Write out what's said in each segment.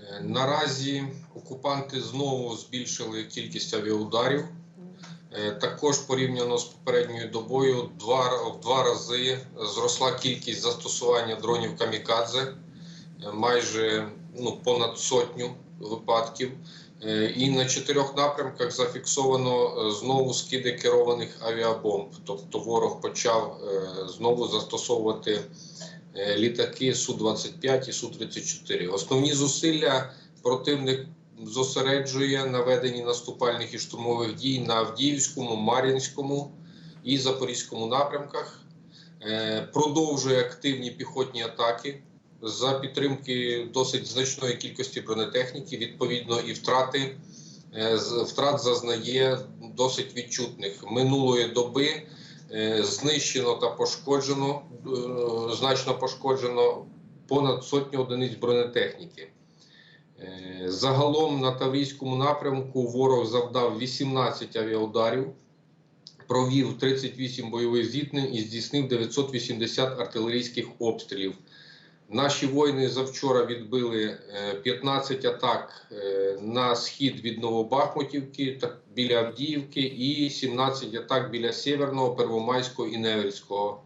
Е, Наразі окупанти знову збільшили кількість авіаударів. Е, Також порівняно з попередньою добою два, в два рази зросла кількість застосування дронів камікадзе, е, майже ну, понад сотню випадків. І на чотирьох напрямках зафіксовано знову скиди керованих авіабомб. Тобто ворог почав знову застосовувати літаки Су-25 і Су-34. Основні зусилля противник зосереджує на веденні наступальних і штурмових дій на Авдіївському, Мар'їнському і Запорізькому напрямках. Е, Продовжує активні піхотні атаки за підтримки досить значної кількості бронетехніки. Відповідно, і втрати е, втрат зазнає досить відчутних. Минулої доби е, знищено та пошкоджено е, значно пошкоджено понад сотню одиниць бронетехніки. Е, Загалом на Таврійському напрямку ворог завдав 18 авіаударів, провів 38 бойових зіткнень і здійснив 980 артилерійських обстрілів. Наші воїни завчора відбили е, 15 атак е, на схід від Новобахмутівки та біля Авдіївки і 17 атак біля Сєверного, Первомайського і Невельського.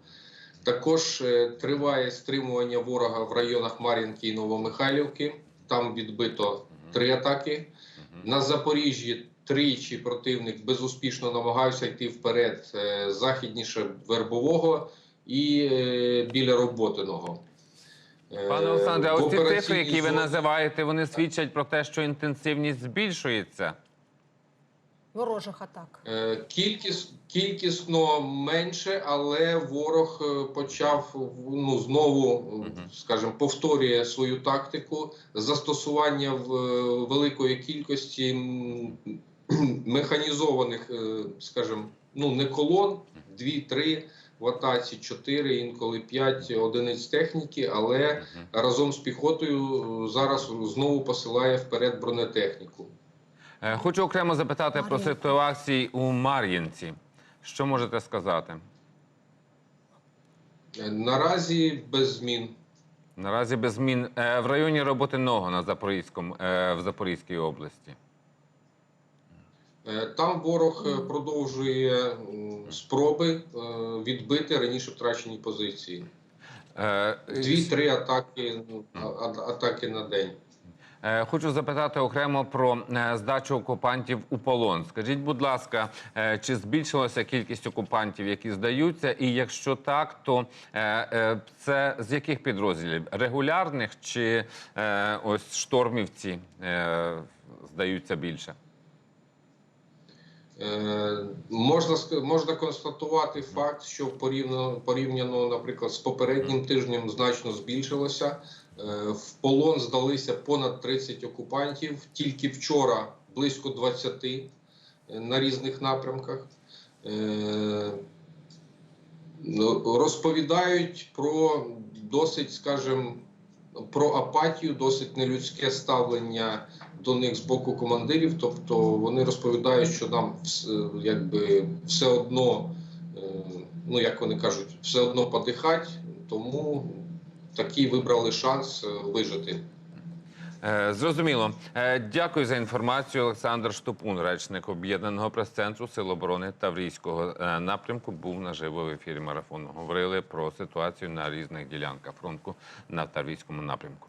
Також е, триває стримування ворога в районах Мар'їнки і Новомихайлівки. Там відбито три атаки. На Запоріжжі тричі противник безуспішно намагався йти вперед е, західніше Вербового і е, біля Роботиного. Пане Олександре, а ось ці цифри, які ви називаєте, вони свідчать про те, що інтенсивність збільшується. ворожих атак. Е, Кількіс, кількісно менше, але ворог е, почав ну, знову, скажімо, повторює свою тактику застосування в е, великої кількості механізованих, скажімо, ну не колон, дві-три в атаці, чотири, інколи п'ять одиниць техніки, але Мгм. разом з піхотою е, зараз знову посилає вперед бронетехніку. Е, Хочу окремо запитати про ситуацію у Мар'їнці. Що можете сказати? Е, Наразі без змін. Наразі без змін в районі Роботиного на Запорізькому в Запорізькій області. Е, Там ворог е, продовжує спроби е, відбити раніше втрачені позиції. Дві-три атаки, атаки на день. Хочу запитати окремо про здачу окупантів у полон. Скажіть, будь ласка, чи збільшилася кількість окупантів, які здаються? І якщо так, то це з яких підрозділів? Регулярних чи ось штормівці здаються більше? Е, Можна можна констатувати факт, що порівняно, порівняно, наприклад, з попереднім тижнем значно збільшилося. Е, В полон здалися понад 30 окупантів. Тільки вчора близько 20 е, на різних напрямках. Ну, Розповідають про досить, скажімо, про апатію, досить нелюдське ставлення до них з боку командирів. Тобто вони розповідають, що нам якби все одно, е, ну як вони кажуть, все одно подихать, тому такий вибрали шанс е, вижити. Е, Зрозуміло. Е, Дякую за інформацію. Олександр Штупун, речник об'єднаного прес-центру Сил оборони Таврійського е, напрямку, був наживо в ефірі марафону. Говорили про ситуацію на різних ділянках фронту на Таврійському напрямку.